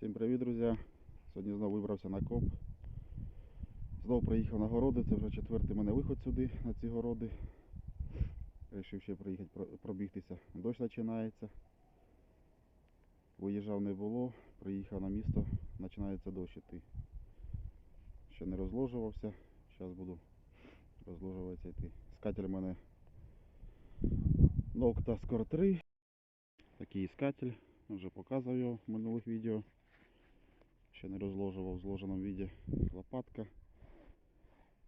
Всім привіт, друзі! Сьогодні знову вибрався на коп. Знову приїхав на городи, це вже четвертий мене виход сюди, на ці городи. Рішив ще приїхати пробігтися. Дощ починається. Виїжджав не було, приїхав на місто, починається дощ іти. Ще не розложувався, зараз буду розложуватися йти. Скатель у мене Nocta Score 3. Такий іскатель, вже показував його в минулих відео. Ще не розложував в зложеному віді. Лопатка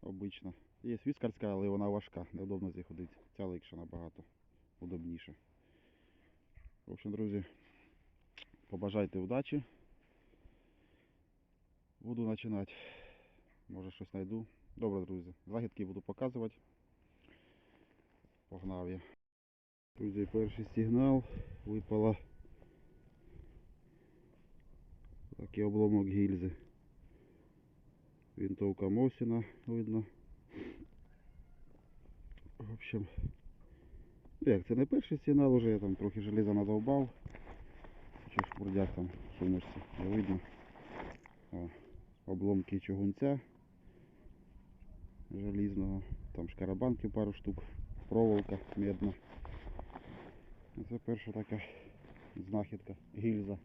обична. Є віскарська, але вона важка, неудобно з ходити. Ця легша набагато удобніше. В общем, друзі, побажайте удачі. Буду починати. Може щось знайду. Добре, друзі. Загідки буду показувати. Погнав я. Друзі, перший сигнал випала такий обломок гільзи. Винтовка Мосіна видно. В общем, ну як, це не перший сигнал, уже я там трохи железа надовбав. Чи шпурдяк там сумочці, не видно. О, обломки чугунця желізного. Там шкарабанки пару штук, проволока медна. Це перша така знахідка, гільза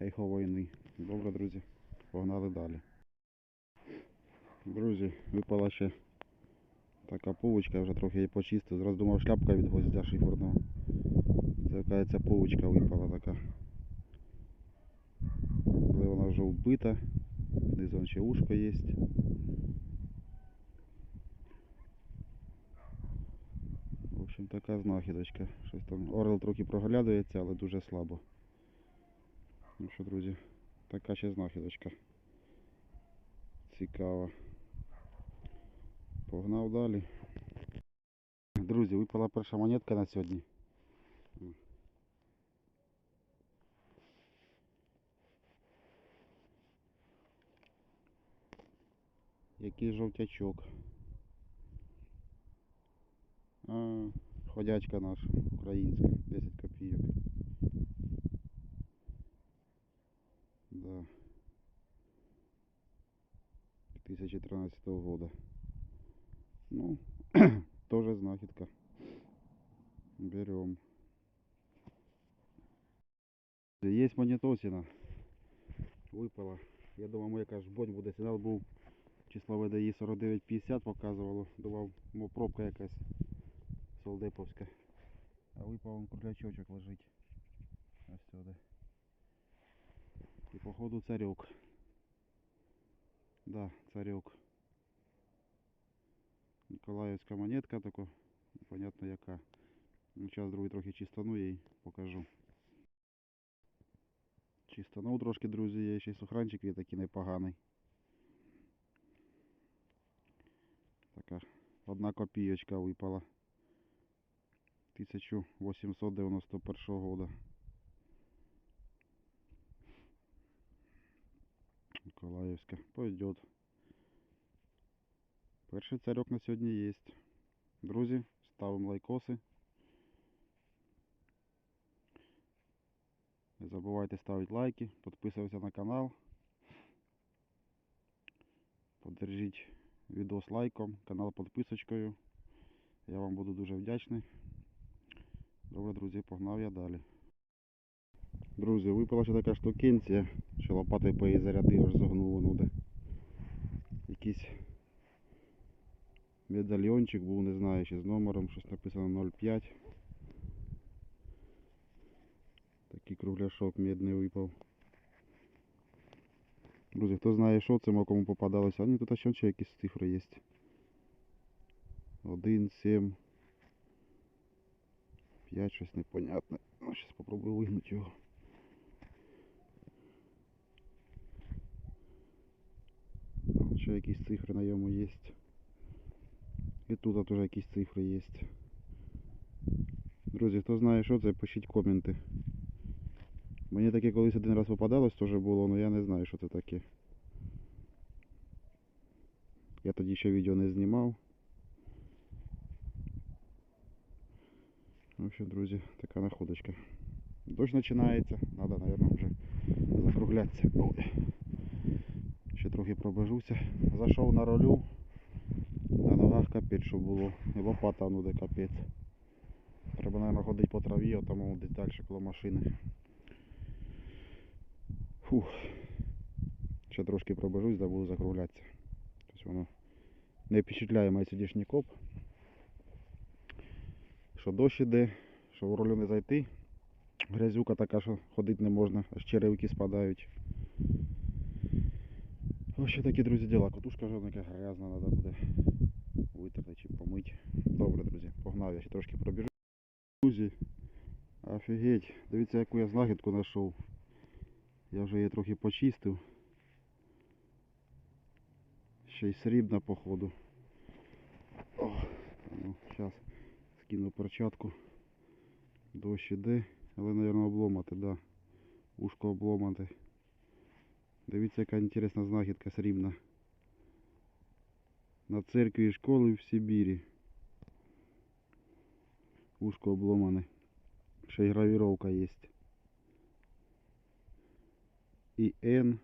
ейхо війни. Добре, друзі, погнали далі. Друзі, випала ще така пувочка, я вже трохи її почистив. Зразу думав шляпка від гвоздя шиферного. Це яка пувочка випала така. Але вона вже вбита. Знизу вон ще ушко є. В общем, така знахідочка. Щось там орел трохи проглядується, але дуже слабо. Ну що, друзі, така ще знахідочка. Цікава. Погнав далі. Друзі, випала перша монетка на сьогодні. Який жовтячок. А, ходячка наша, українська, 10 копійок. Да. 2013 года. Ну, тоже знахідка. Берем. Есть монетосина. Випала. Я думав, моя яка ж бонь буде. Сигнал був числове ДАІ 4950 показувало. Думав, мов пробка якась солдеповська. А випав он кролячочок лежить. Ось сюди. Походу царьок. Да, царек. Николаївська монетка така, непонятно яка. Ну, зараз другий трохи чистану їй покажу. Чистанув трошки, друзі, є ще й сухранчик є такий непоганий. Така одна копійочка випала. 1891 года. Николаевска. Пойдет. Перший царьок на сьогодні є. Друзі, ставимо лайкоси. Не забувайте ставити лайки, підписуватися на канал. Поддержіть відос лайком, канал підписочкою. Я вам буду дуже вдячний. Добре, друзі, погнав я далі. Друзі, випала ще така штукенція, що лопатою по її заряди аж загнув воно де. Якийсь медальйончик був, не знаю, ще з номером, щось написано 05. Такий кругляшок медний випав. Друзі, хто знає, що це, кому попадалося. А ні, тут ще якісь цифри є. 1, 7, 5, щось непонятне. Ну, зараз спробую вигнути його. Ще якісь цифри на ньому є. І тут теж якісь цифри є. Друзі, хто знає, що це, пишіть коменти. Мені таке колись один раз попадалось, теж було, але я не знаю, що це таке. Я тоді ще відео не знімав. В общем, друзі, така находочка. Дощ починається, треба, мабуть, вже закруглятися. Ще трохи пробежуся. Зайшов на ролю. Ногах капець, що було. І лопата ну капець. Треба, мабуть, ходити по траві, а там десь далі коло машини. Фух. Ще трошки пробежусь, да буду закруглятися. Тобто воно не впечатляє мій сьогоднішній коп. Що дощ іде, що в ролю не зайти. Грязюка така, що ходити не можна, аж черевики спадають. Ось такі, друзі, діла. Котушка вже грязна, треба буде помити. Добре, друзі, погнав, я ще трошки пробіжу. Друзі, офігеть, дивіться, яку я знахідку знайшов. Я вже її трохи почистив. Ще й срібна, походу. О, ну, зараз скину перчатку. Дощ іде, але, мабуть, обломати, да. Ушко обломати. Дивіться, яка інтересна знахідка срібна. На церкві і школи в Сибірі. Ушко обломане. Ще й гравіровка є. І Н.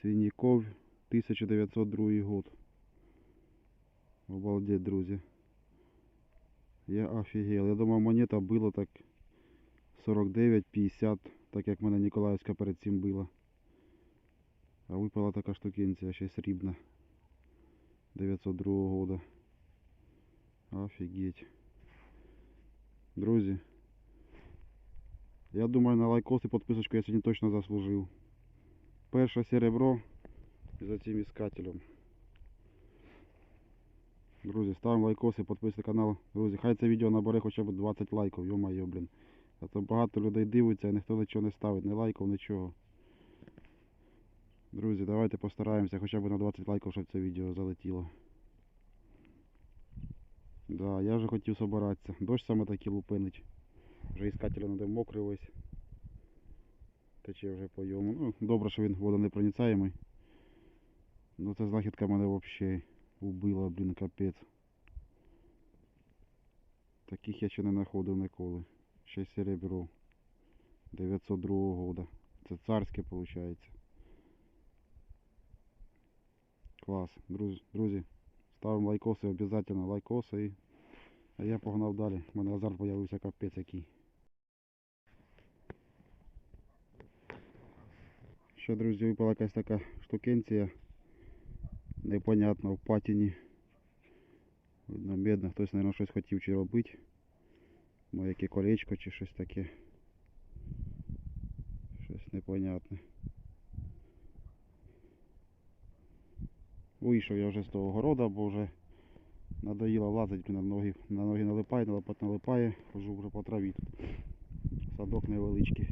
Свиняков 1902 год. Обалдеть, друзі. Я офігел. Я думав монета була так 49-50, так як в мене Ніколаївська перед цим була. А випала така штукенція, ще срібна. 902 года. Офігеть. Друзі. Я думаю на лайкос і підписочку я сьогодні точно заслужив. Перше серебро за цим іскателем. Друзі, ставимо лайкос і підписуйтесь на канал. Друзі, хай це відео набере хоча б 20 лайків, йо-моє, блін. А то багато людей дивиться і ніхто нічого не ставить, ні лайків, нічого. Друзі, давайте постараємося хоча б на 20 лайків, щоб це відео залетіло. Да, я вже хотів собиратися. Дощ саме таки лупинить. Вже іскатель надо мокрий весь. Тече вже по йому. Ну, добре, що він водонепроницаємий. Ну це знахідка мене взагалі убила, блін, капець. Таких я ще не знаходив ніколи. Ще серебро. 902 года. Це царське виходить. Клас. Друзі, друзі, ставимо лайкоси обов'язково лайкоси і... А я погнав далі. У мене азарт з'явився капець який. Ще, друзі, випала якась така штукенція. Непонятна в патіні. Видно, бідно, хтось, мабуть, щось хотів чи робити. Моє колечко чи щось таке. Щось непонятне. Вийшов я вже з того города, бо вже надоїло лазить на ноги, на ноги налипає, на лопат налипає, хожу вже по траві тут. Садок невеличкий.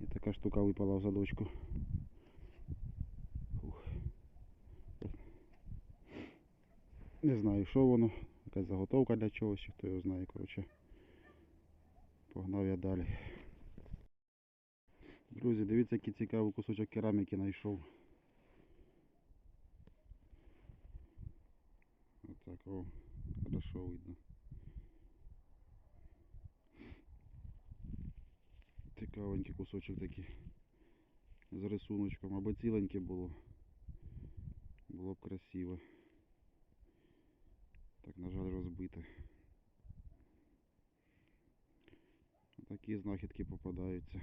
І така штука випала в садочку. Не знаю, що воно. Якась заготовка для чогось, хто його знає, коротше. Погнав я далі. Друзі, дивіться, який цікавий кусочок кераміки знайшов. Отак, о, хорошо видно. Цікавенький кусочок такий. З рисуночком. Аби ціленьке було. Було б красиво. Так, на жаль, розбите. Такі знахідки попадаються.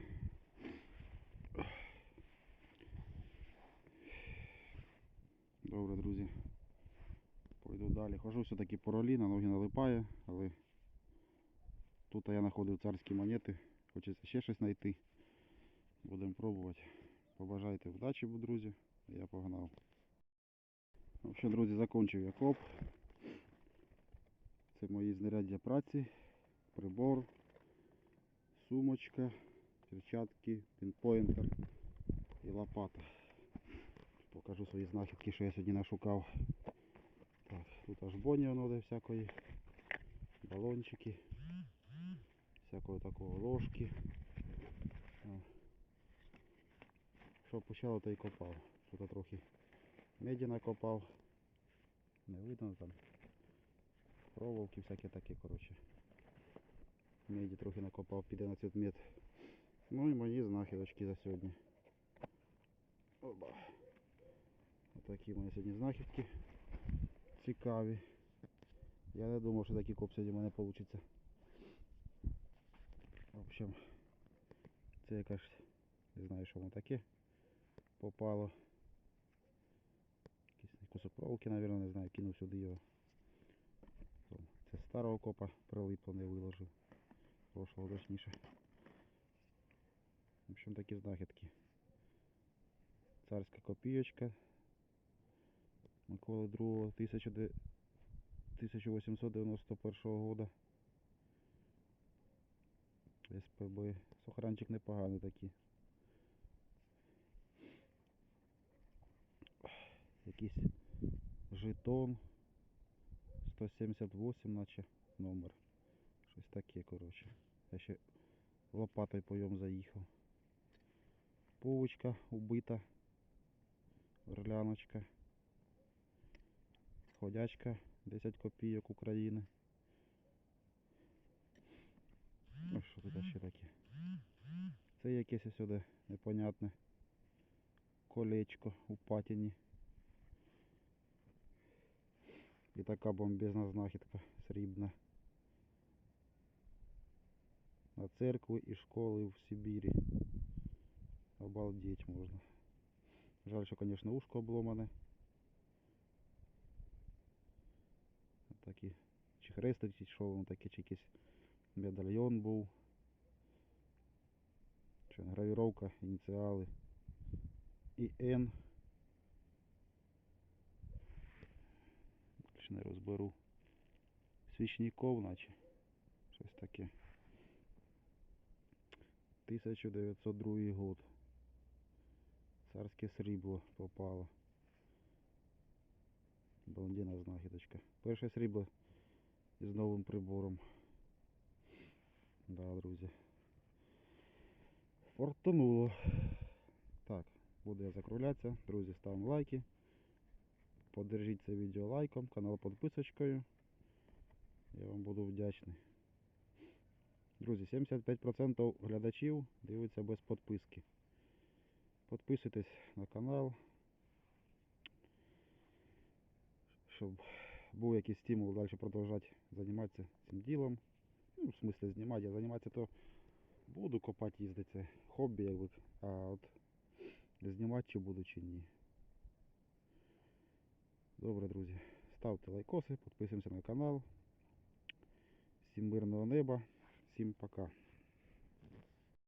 Добре, друзі. Пойду далі. Хожу все-таки по ролі, на ноги налипає, але тут я знаходив царські монети. Хочеться ще щось знайти. Будемо пробувати. Побажайте вдачі, друзі. Я погнав. Ну що, друзі, закончив я коп. Це мої знаряддя праці, прибор, сумочка, перчатки, пінпоінтер і лопата. Покажу свої знахідки, що я сьогодні нашукав. Тут аж боні воно де всякої, балончики, всякого такого ложки. Що почало, то й копав. Тут трохи меді накопав. Не видно там. Проволоки всякі такі, коротше. Меді трохи накопав, піде на цвіт мед. Ну і мої знахідочки за сьогодні. Оба. Отакі мої сьогодні знахідки. Цікаві. Я не думав, що такий коп сьогодні в мене вийде. В общем, це якась, не знаю, що воно таке попало. Якийсь кусок проволоки, мабуть, не знаю, кинув сюди його. Це старого копа прилипло, не виложив. Прошлого точніше. В общем, такі знахідки. Царська копійочка. Миколи II 1891 года. СПБ. Сохранчик непоганий такий. Якийсь жетон. 178 наче номер. Щось таке, коротше. Я ще лопатою по ньому заїхав. Пувочка убита. Орляночка. Ходячка 10 копійок України. Ну що тут ще таке? Це якесь сюди непонятне колечко у патіні. І така бомбезна знахідка срібна. На церкви і школи в Сибірі. Обалдеть можна. Жаль, що, конечно, ушко обломане. Такі, чи хрестик, воно таке, чи якийсь медальйон був. Чи гравіровка, ініціали. І Н. Не розберу. Свічников, наче. Щось таке. 1902 год. Царське срібло попало. Блондина знахідочка. Перше срібло із новим прибором. Да, друзі. Фортануло. Так, буду я закруглятися. Друзі, ставимо лайки. Поддержіть це відео лайком, канал підписочкою. Я вам буду вдячний. Друзі, 75% глядачів дивиться без підписки. Підписуйтесь на канал, щоб був якийсь стимул далі продовжувати займатися цим ділом. Ну, в смислі знімати, а займатися то буду копати, їздити, хобі, якби. А от знімати чи буду, чи ні. Добре, друзі. Ставте лайкоси, підписуємося на канал. Всім мирного неба, всім пока.